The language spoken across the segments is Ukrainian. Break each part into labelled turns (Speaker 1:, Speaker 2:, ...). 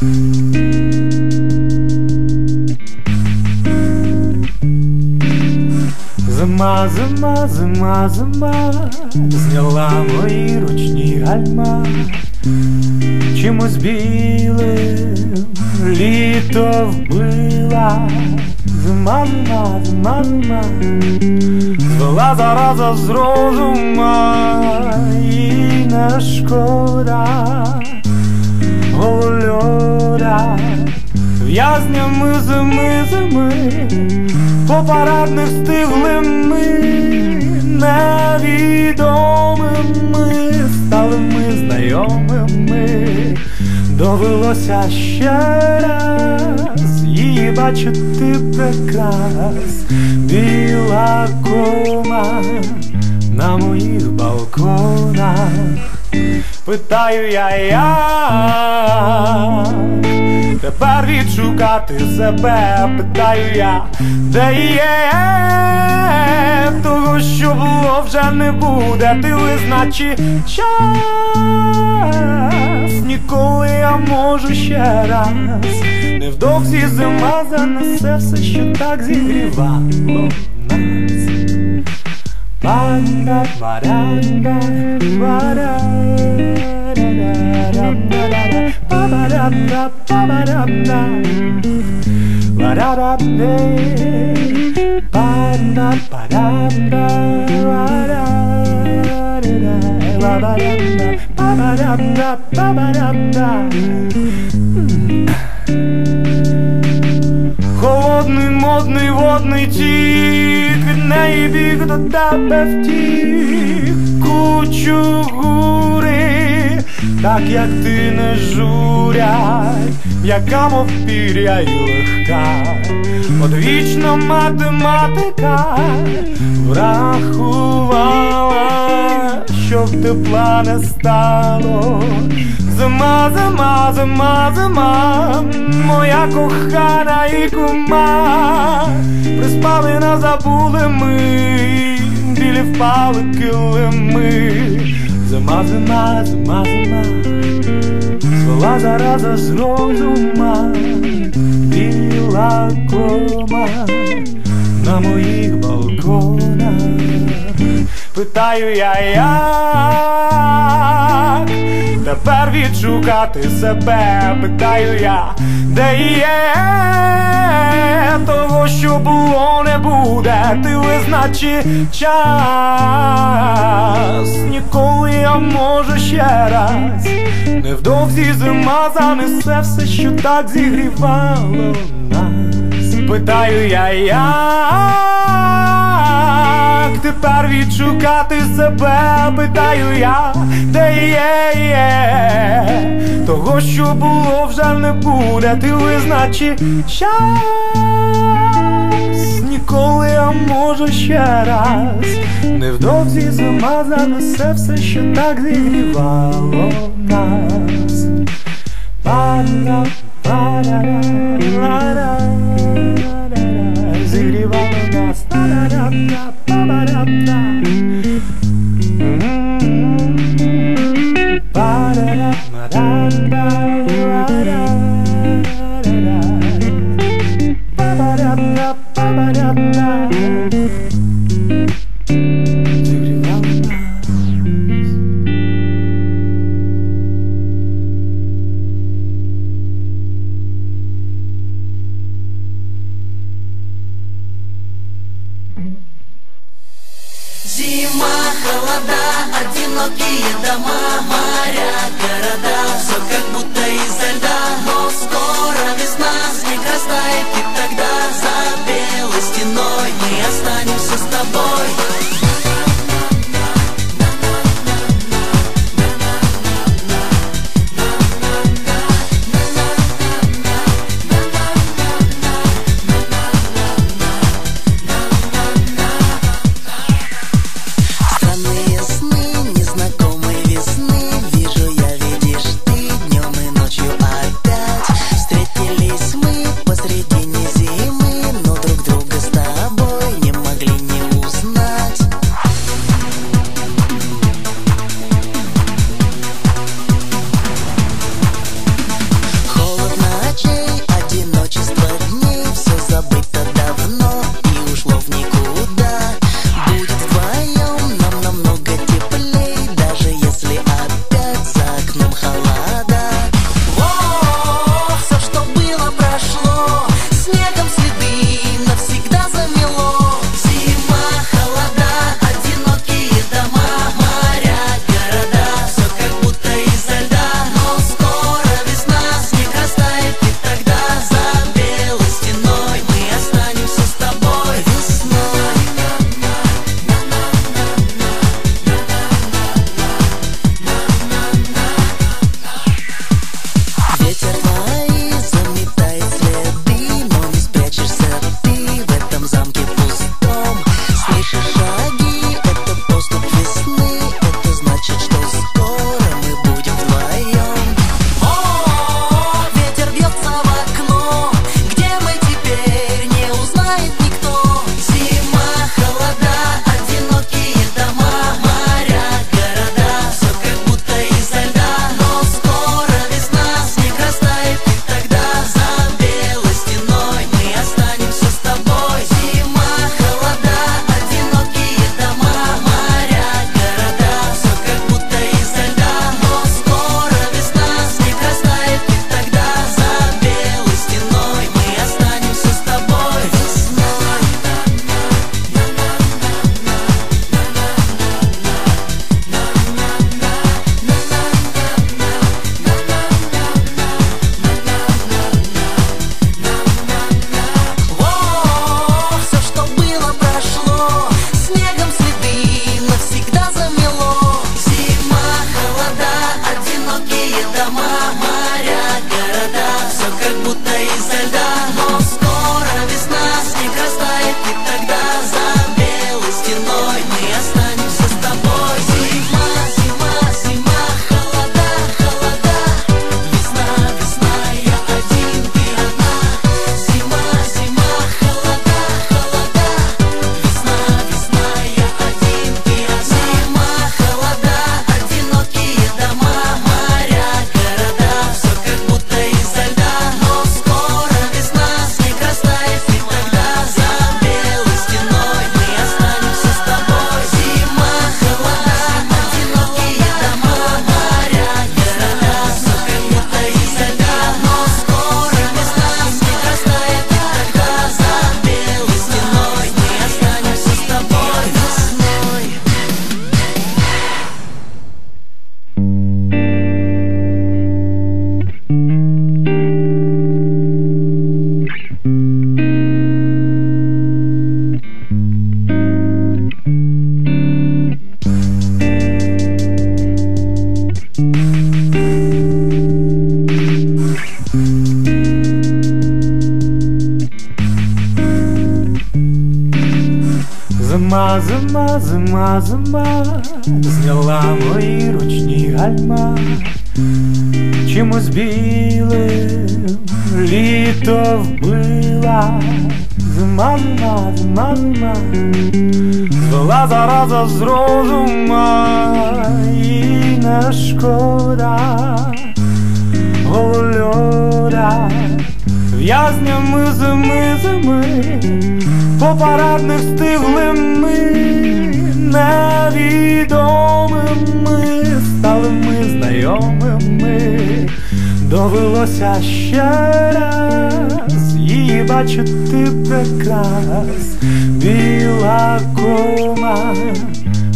Speaker 1: Зима, зима, зима, зима, зняла мої ручні гальма, чимось білим літо вбила, зима, зима, зима, зима, звела зараза з розума і не шкода голольода, в'язнями зими, зими по парадних стиглими невідомими стали ми знайомими, довелося ще раз її бачити прекрас, біла кома на моїх балконах. Питаю я як Тепер відшукати себе, питаю я, де є? Того, що було вже не буде, ти визначи час, ніколи я можу ще раз, невдовзі зима занесе все, що так зігрівало нас. Банда, баранда, барада, Холодний, модний, водний тік Від неї біг до тебе втік. Кучу так як ти не журять, яка мов пір'я й легка, Одвічна математика врахувала, щоб тепла не стало. Зима, зима, зима, зима, моя кохана і кума, приспали на забули ми, білі впали килими. Зима, зима, зима, зима, звела зараза з розума, біла кома на моїх балконах. Питаю я як Тепер відшукати себе, питаю я, де є? Того, що було, не буде, ти визначи час, ніколи я можу ще раз, невдовзі зима занесе все, що так зігрівало нас. Питаю я як тепер відшукати себе, питаю я, де є, є. Того, що було, вже не буде, ти визначи час, ніколи я можу ще раз, невдовзі зима занесе все, що так зігрівало
Speaker 2: Зима, холода, одинокие дома, моря, города. Все как будто изо льда, но скоро весна. Снег растает и тогда за белой стеной Мы останемся с тобой
Speaker 1: Зима, зима, зима, зняла мої ручні гальма, чимось білим літо вбила, зима, зима, зима, зима, звела зараза з розума. І не шкода в'язнями зими зими, по парадних стиглими, невідомими, стали ми знайомими, довелося ще раз її бачити прекрас, біла кома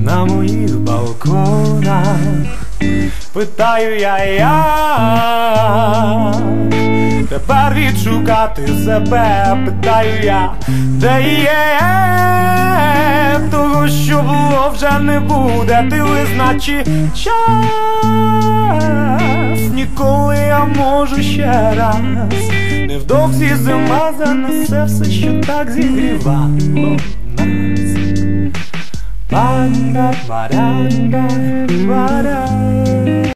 Speaker 1: на моїх балконах. Питаю я як Тепер відшукати себе, питаю я, де є того, що було вже не буде, ти визначи час, ніколи я можу ще раз, невдовзі зима занесе все, що так зігрівало нас. Банда, баранда, баранда.